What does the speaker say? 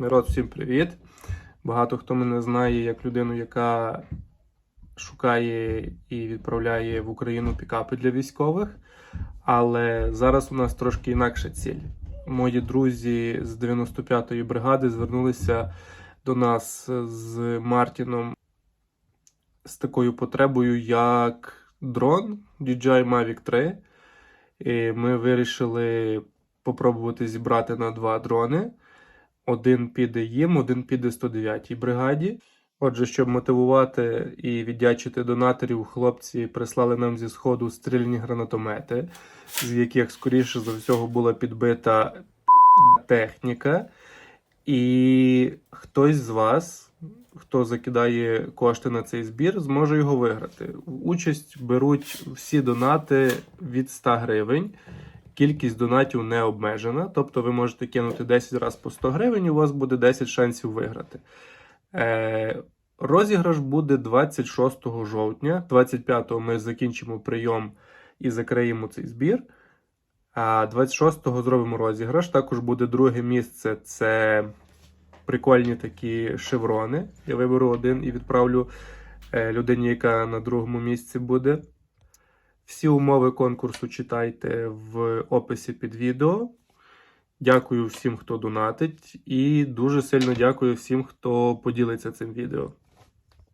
Народ, всім привіт! Багато хто мене знає як людину, яка шукає і відправляє в Україну пікапи для військових. Але зараз у нас трошки інакша ціль. Мої друзі з 95-ї бригади звернулися до нас з Мартіном з такою потребою, як дрон DJI Mavic 3. І ми вирішили попробувати зібрати на два дрони. Один піде їм, один піде 109-й бригаді. Отже, щоб мотивувати і віддячити донаторів, хлопці прислали нам зі сходу стрільні гранатомети, з яких, скоріше за всього, була підбита техніка. І хтось з вас, хто закидає кошти на цей збір, зможе його виграти. Участь беруть всі донати від 100 гривень. Кількість донатів не обмежена, тобто ви можете кинути 10 разів по 100 гривень, і у вас буде 10 шансів виграти. Е, розіграш буде 26 жовтня. 25-го ми закінчимо прийом і закриємо цей збір. А 26-го зробимо розіграш. Також буде друге місце це прикольні такі шеврони. Я виберу один і відправлю е, людині, яка на другому місці буде. Всі умови конкурсу читайте в описі під відео. Дякую всім, хто донатить, і дуже сильно дякую всім, хто поділиться цим відео.